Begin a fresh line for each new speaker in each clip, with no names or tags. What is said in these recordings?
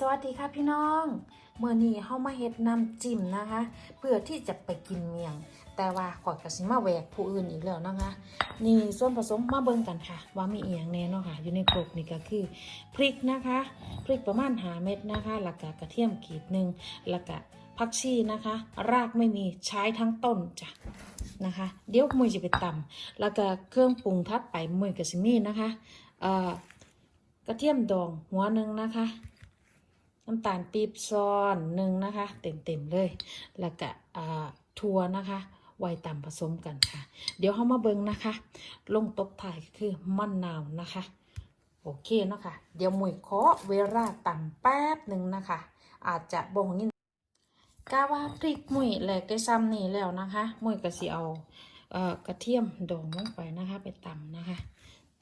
สวัสดีค่ะพี่น้อง เมื่อนี้เฮามาเฮ็ดน้ำจิ้มนะคะ เพื่อที่จะไปกินเมียง แต่ว่าขอยกสิมาแหวกผู้อื่นอีกแล้วนะคะ นี่ส่วนผสมมาเบิ่งกันค่ะ ว่ามีอีหยังแน่เนาะค่ะ อยู่ในกรกนี่ก็คือพริกนะคะ พริกประมาณ5เม็ดนะคะแล้วก็กระเทียมกีดหนึ่งแล้วก็ผักชีนะคะ รากไม่มีใช้ทั้งต้นจ้ะนะคะ เดี๋ยวมุยจะไปตำแล้วก็เครื่องปรุงทัดไปมุยกับซิมีนะคะเอ่อกระเทียมดองหัวหนึ่งนะคะ น้ำตาลปี๊บซ้อนหนึ่งนะคะ เต็มๆเลย แล้วก็อ่าถั่วนะคะไว้ตำผสมกันค่ะ เดี๋ยวเขามาเบิงนะคะ ลงตบถ่ายก็คือมะนาวนะคะ โอเคเนาะคะเดี๋ยวหมวยขอเวลาต่ำแป๊บหนึ่งนะคะ อาจจะบ่งยินกาว่าพริกหมุยแหลกได้ซ้ำนี่แล้วนะคะหมุยก็สิเอาเอ่อกระเทียมดองลงไปนะคะ ไปตำนะคะ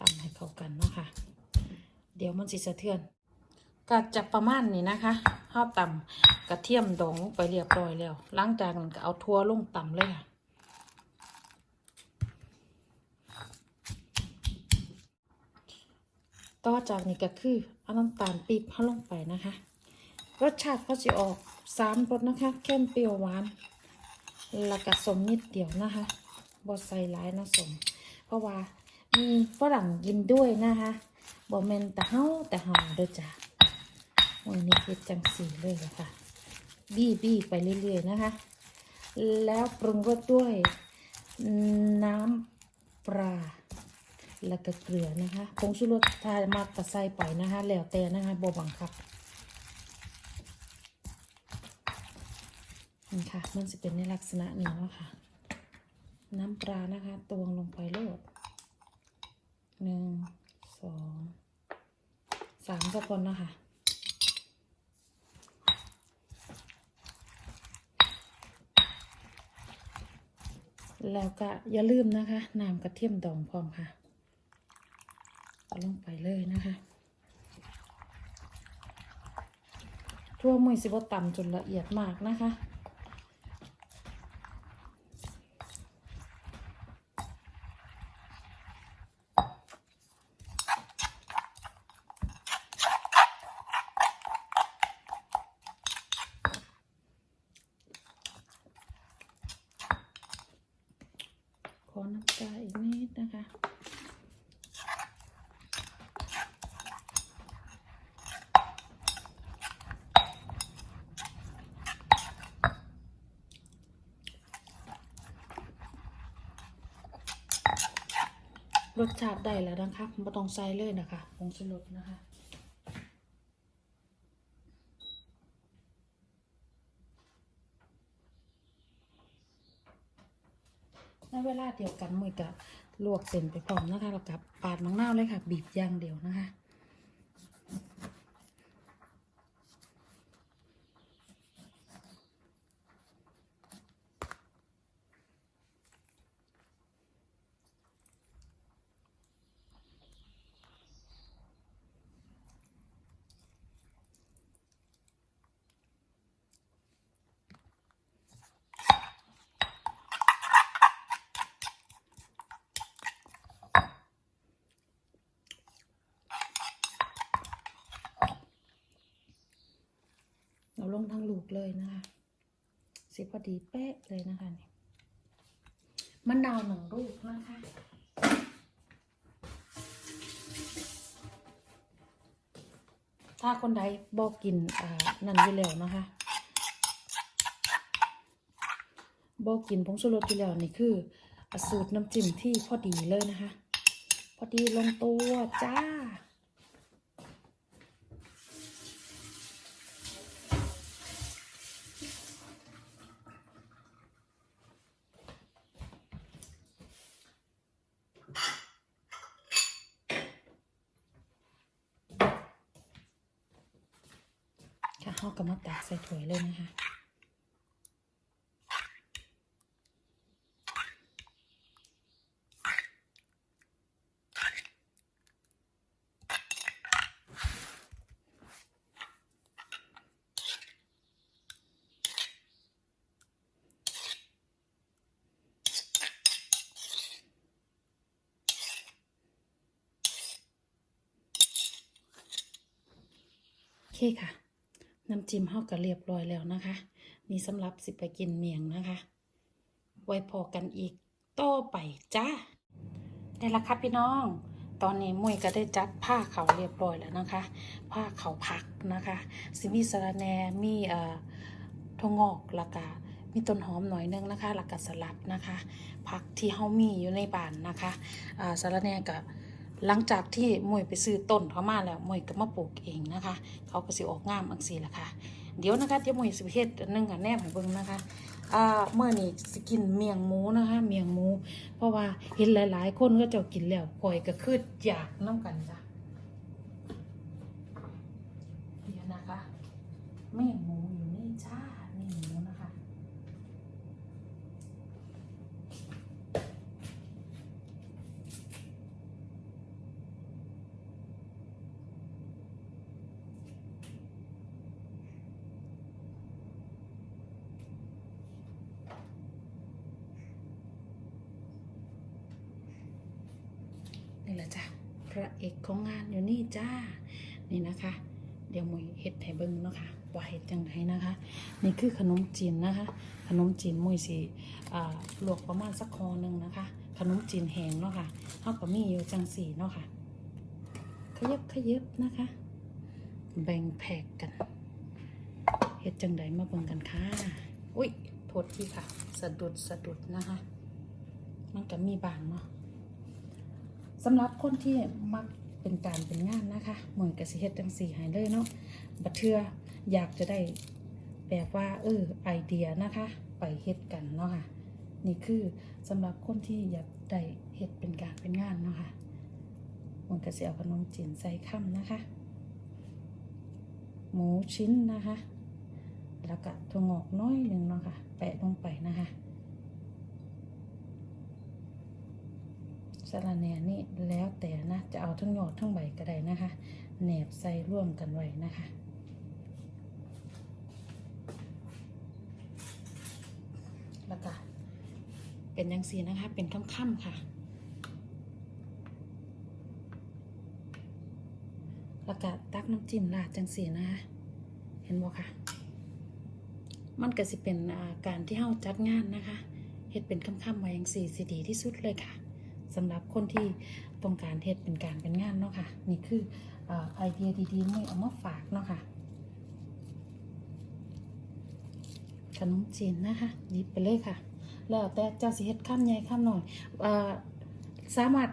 ตำให้เข้ากันเนาะค่ะ เดี๋ยวมันสิสะเทือน ก็จะประมาณนี้นะคะข้าวตำกระเทียมดองไปเรียบร้อยแล้วหลังจากนั้นก็เอาทั่วลงตำเลยค่ะต่อจากนี้ก็คือเอาน้ำตาลปี๊บเข้าลงไปนะคะ รสชาติก็จะออกสามรสนะคะเข้มเปรี้ยวหวานแล้วก็สมนิดเดียวนะคะบดใส่หลายนะสม เพราะว่ามีฝรั่งกินด้วยนะคะบ่แม่นแต่เฮาแต่เฮาด้อจ้ะ วันนี้คือจังสีเลยค่ะ บี้บี้ไปเรื่อยๆนะคะ แล้วปรุงรสด้วยน้ำปลาแล้วก็เกลือนะคะผงชูรสถ้ามากกระใส่ไปนะคะ แล้วแต่นะคะบ่บังคับนี่ค่ะ มันจะเป็นในลักษณะนี้เนาะค่ะ น้ำปลานะคะ ตวงลงไปโลดหนึ่งสองสามก็พอนะคะ แล้วก็อย่าลืมนะคะน้ำกระเทียมดองพร้อมค่ะเอาลงไปเลยนะคะทั่วมือสิบต่ำจนละเอียดมากนะคะ ขอน้ำตาอีกนิดนะคะ รสชาติได้แล้วนะคะไม่ต้องใส่เลยนะคะผงชูรสนะคะในเวลาเดียวกันมือกับลวกเส้นไปพร้อมนะคะแล้วกับปาดมังนาวเลยค่ะ บีบย่างเดียวนะคะ ทั้งลูกเลยนะคะสิพอดีเป๊ะเลยนะคะนี่มะนาวหนึ่งลูกนะคะถ้าคนใดบอกกินอ่านั่นอยู่แล้วนะคะบอกกินผงชูรสอยู่แล้วนี่คือสูตรน้ำจิ้มที่พอดีเลยนะคะ พอดีลงตัวจ้า ค่ะ เขาก็มาตักใส่ถ้วยเลยนะคะโอเคค่ะ น้ำจิ้มเฮาก็เรียบร้อยแล้วนะคะ นี่สำหรับสิไปกินเมียงนะคะ ไว้พอกันอีกต่อไปจ้าได้ละครับพี่น้อง ตอนนี้มุ้ยก็ได้จัดผ้าเขาวเรียบร้อยแล้วนะคะ ผ้าเขาวผักนะคะสิมีสระแหนมีเอ่อทวงอกล้วก็มีต้นหอมหน่อยนึงนะคะแล้วก็สลัดนะคะ ผักที่เฮามีอยู่ในบ้านนะคะอ่าสระแหนก็ หลังจากที่มุ้ยไปซื้อต้นเขามาแล้วมุ้ยก็มาปลูกเองนะคะ เขาก็สิออกงามอังสีละค่ะ เดี๋ยวนะคะเดี๋ยวมุ้ยสิเฮ็ดนหนึงกับแนบให้เบิ่งนะคะอ่าเมื่อนี้สกินเมียงหมูนะคะ เมียงหมู เพราะว่าเห็นหลายๆ คนก็เจะกินแล้วข่อยก็คืออยากน้ำกันจ้ะเดี๋ยวนะคะ เมียงหมูอยู่นี่จ้าเมียงหมูนะคะ นี่แหละจ้ะพ ระเอกของงานอยู่นี่จ้า นี่นะคะ เดี๋ยวมวยเฮ็ดให้เบิ่งเนาะค่ะว่าเฮ็ดจังไดนะคะ นี่คือขนมจีนนะคะ ขนมจีนมวยสิอ่าลวกประมาณสักคอหนึ่งนะคะ ขนมจีนแห้งเนาะค่ะเฮาก็มีอยู่จังสี่เนาะค่ะ ขยับขยับนะคะ แบ่งแผกกันเฮ็ดจังไดมาเบิ่งกันค่ะ อุ้ยโทษทีค่ะ สะดุดสะดุดนะคะ มันก็มีบางเนาะ สำหรับคนที่มักเป็นการเป็นงานนะคะเหมือนกับสิเฮ็ดจังสี่หายเลยเนาะบัดเทืออยากจะได้แบบว่าเออไอเดียนะคะ ไปเฮ็ดกันเนาะค่ะนี่คือสำหรับคนที่อยากได้เฮ็ดเป็นการเป็นงานเนาะค่ะมือนกับสิเอาขนมจีนใส่ข้ามนะคะ หมูชิ้นนะคะ แล้วก็ถั่วงอกน้อยหนึ่งเนาะค่ะแปะลงไปนะคะ สะระแหน่นี่แล้วแต่นะ จะเอาทั้งยอดทั้งใบก็ได้นะคะแหนบใส่ร่วมกันไว้นะคะแล้วก็เป็นยังสีนะคะ เป็นค่ำๆค่ะ แล้วก็ตักน้ำจิ้มราดจังสีนะคะ เห็นบ่ค่ะ มันก็สิเป็นการที่เฮาจัดงานนะคะเฮ็ดเป็นค่ำๆไว้อย่างสีสิดีที่สุดเลยค่ะ สำหรับคนที่ต้องการเฮ็ดเป็นการเป็นงานเนาะค่ะ นี่คืออไอเดียดีๆไม่เอามาฝากเนาะค่ะขนมจีนนะคะหยิบไปเลยค่ะ แล้วแต่เจ้าสิเฮ็ดข้ามใหญ่ข้ามหน่อยอสามารถ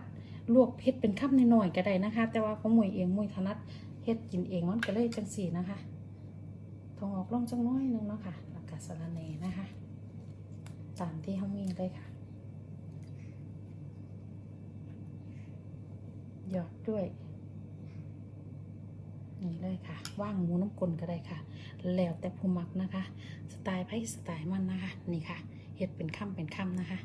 ลวกเฮ็ดเป็นข้ามน้อยก็ได้นะคะ แต่ว่าของมวยเองมวยถนัดเฮ็ดกินเองมันก็เลยจังสี่นะคะทองออกล่องจังน้อยหนึงเนาะค่ะแล้วก็สะระแหน่นะคะ ตามที่เขามีเลยค่ะ หยอดด้วย นี่เลยค่ะ ว่างหมูน้ำกลก็ได้ค่ะ แล้วแต่ผู้มักนะคะ สไตล์ไพ่สไตล์มันนะคะ นี่ค่ะ เห็ดเป็นค่ำเป็นค่ำนะคะ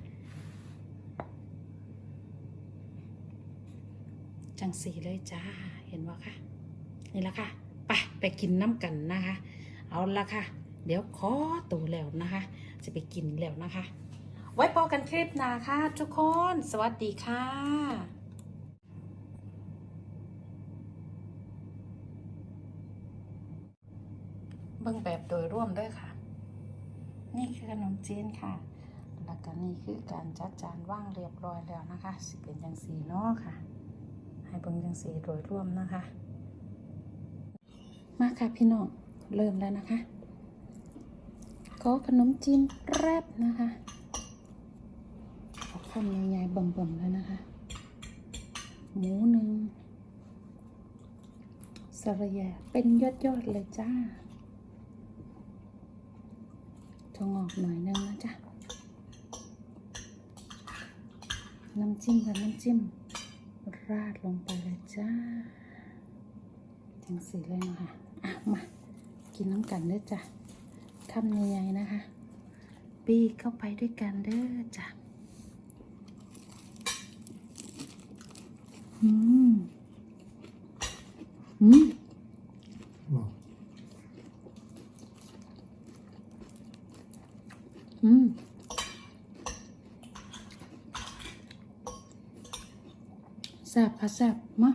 จังสีเลยจ้า เห็นว่าค่ะ นี่ละค่ะ ไปไปกินน้ำกันนะคะ เอาละค่ะ เดี๋ยวขอตัวแล้วนะคะ จะไปกินแล้วนะคะ ไว้พอกันคลิปหน้าค่ะทุกคน สวัสดีค่ะ บิ่งแบบโดยร่วมด้วยค่ะ นี่คือขนมจีนค่ะ แล้วก็นี่คือการจัดจานว่างเรียบร้อยแล้วนะคะสิเป็นจังสีเนาะค่ะ ให้เบิ่งจังสีโดยร่วมนะคะ มาค่ะพี่น้องเริ่มแล้วนะคะขอขนมจีนแรบนะคะเอาคำใหญ่ๆบ่มๆเลยนะคะ หมูหนึ่งสระแยเป็นยอดๆเลยจ้า ถั่วงอกหน่อยนึงนะจ๊ะ น้ำจิ้มกับน้ำจิ้ม ราดลงไปเลยจ้าจังสีเลยนะคะอะมา กินน้ำกันเด้อจ้ะคำใหญ่ๆนะคะ ปีเข้าไปด้วยกันเด้อจ้ะ อืม อืม
Wow.
อืม แซ่บค่ะแซ่บมา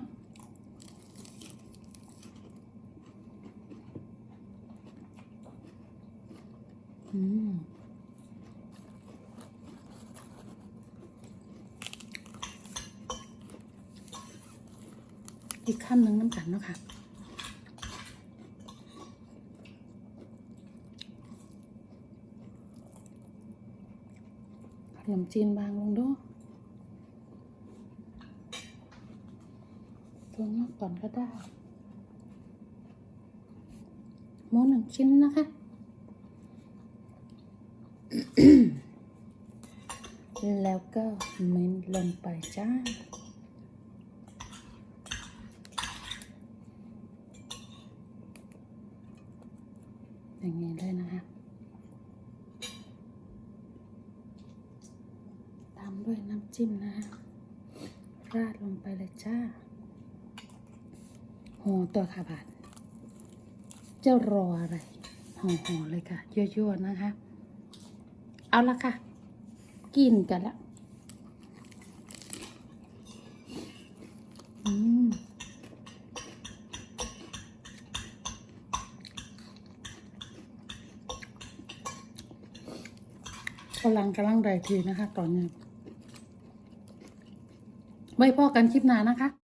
มอีกคำหนึ่งน้ำกันเนาะค่ะขนมจีนบางลงดู ตัวงอกก่อนก็ได้ หมูหนึ่งชิ้นนะคะ แล้วก็เม้นลงไปจ้าอย่างนี้เลยนะคะตามด้วยน้ำจิ้มนะคะราดลงไปเลยจ้า ห่อตัวขาบาทจะรออะไรห่อๆเลยค่ะยั่วๆนะคะ เอาละค่ะ กินกันละอืมกำลังกำลังไดทีนะคะ ตอนนี้ ไว้พอกันคลิปหน้านะคะ